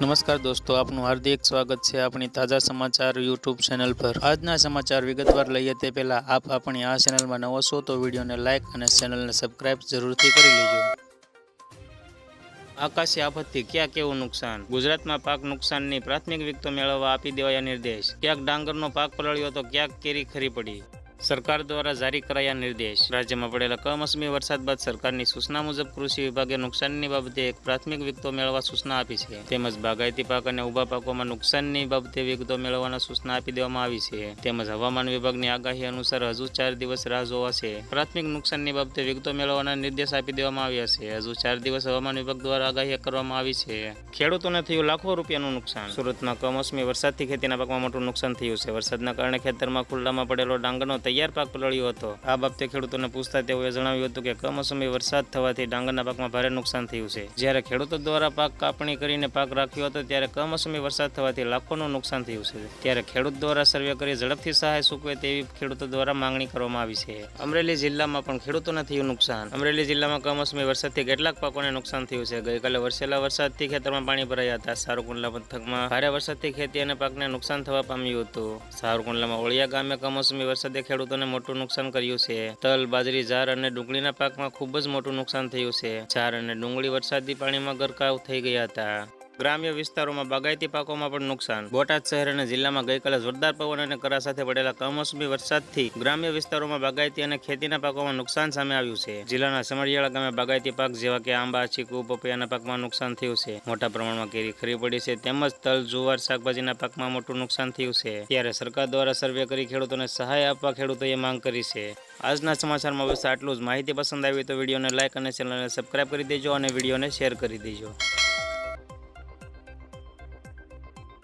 નમસ્કાર દોસ્તો, આપનું હાર્દિક સ્વાગત છે આપણી તાજા સમાચાર યુટ્યુબ ચેનલ પર. આજના સમાચાર વિગતવાર લઈએ તે પહેલા આપ આપણી આ ચેનલમાં નવો છો તો વિડીયોને લાઇક અને ચેનલને સબસ્ક્રાઇબ જરૂરથી કરી લેજો. આકાશી આફતથી ક્યાં કેવું નુકસાન? ગુજરાતમાં પાક નુકસાનની પ્રાથમિક વિગતો મેળવવા આપી દેવાયા નિર્દેશ. ક્યાંક ડાંગરનો પાક પલળ્યો તો ક્યાંક કેરી ખરી પડી. સરકાર દ્વારા જારી કરાયા નિર્દેશ. રાજ્યમાં પડેલા કમોસમી વરસાદ બાદ સરકારની સૂચના મુજબ કૃષિ વિભાગે નુકસાનની બાબતે એક પ્રાથમિક વિગતો મેળવવા સૂચના આપી છે. તેમજ બાગાયતી પાક અને ઊભા પાકોમાં નુકસાનની બાબતે વિગતો મેળવવાના સૂચના આપી દેવામાં આવી છે. તેમજ હવામાન વિભાગની આગાહી અનુસાર હજુ ચાર દિવસ રાહ જોવાશે પ્રાથમિક નુકસાનની બાબતે વિગતો મેળવવાના નિર્દેશ આપી દેવામાં આવ્યા છે. હજુ ચાર દિવસ હવામાન વિભાગ દ્વારા આગાહી કરવામાં આવી છે. ખેડૂતોને થયું લાખો રૂપિયાનું નુકસાન. સુરતમાં કમોસમી વરસાદથી ખેતીના પાકમાં મોટું નુકસાન થયું છે. વરસાદના કારણે ખેતરમાં ખુલ્લામાં પડેલો ડાંગરનો તૈયાર પાક પલળ્યો હતો. આ બાબતે ખેડૂતોને પૂછતા તેઓએ જણાવ્યું હતું કે કમોસમી વરસાદ થવાથી ડાંગરના પાકમાં ભારે નુકસાન થયું છે. જ્યારે ખેડૂતો દ્વારા પાક કાપણી કરીને પાક રાખ્યો હતો, ત્યારે કમોસમી વરસાદ થવાથી લાખોનું નુકસાન થયું છે. ત્યારે ખેડૂત દ્વારા સર્વે કરી ઝડપથી સહાય ચૂકવે તેવી ખેડૂતો દ્વારા માંગણી કરવામાં આવી છે. અમરેલી જિલ્લામાં પણ ખેડૂતોને થયું નુકસાન. અમરેલી જિલ્લામાં કમોસમી વરસાદથી કેટલાક પાકોને નુકસાન થયું છે. ગઈકાલે વરસેલા વરસાદથી ખેતરમાં પાણી ભરાયા હતા. સારુકુંડલા પંથકમાં ભારે વરસાદથી ખેતી અને પાકને નુકસાન થવા પામ્યું હતું. સારુકુંડલામાં ઓળિયા ગામે કમોસમી વરસાદે ખેડૂતોને મોટું નુકસાન કર્યું છે. તલ, બાજરી, ઝાર અને ડુંગળીના પાકમાં ખૂબ જ મોટું નુકસાન થયું છે. ઝાર અને ડુંગળી વરસાદી પાણીમાં ગરકાવ થઈ ગયા હતા. ગ્રામ્ય વિસ્તારોમાં બાગાયતી પાકોમાં પણ નુકસાન. બોટાદ શહેર અને જિલ્લામાં ગઈકાલે જોરદાર પવન અને કરા સાથે પડેલા કમોસમી વરસાદથી ગ્રામ્ય વિસ્તારોમાં બાગાયતી અને ખેતીના પાકોમાં નુકસાન સામે આવ્યું છે. જિલ્લાના સમરિયાળા ગામે બાગાયતી પાક જેવા કે આંબા, ચીકુ, પપૈયાના પાકમાં નુકસાન થયું છે. મોટા પ્રમાણમાં કેરી ખરી પડી છે તેમજ તલ, જુવાર, શાકભાજીના પાકમાં મોટું નુકસાન થયું છે. ત્યારે સરકાર દ્વારા સર્વે કરી ખેડૂતોને સહાય આપવા ખેડૂતોએ માંગ કરી છે. આજના સમાચારમાં બસ આટલું જ. માહિતી પસંદ આવી તો વિડીયોને લાઇક અને ચેનલને સબસ્ક્રાઇબ કરી દેજો અને વિડીયોને શેર કરી દેજો.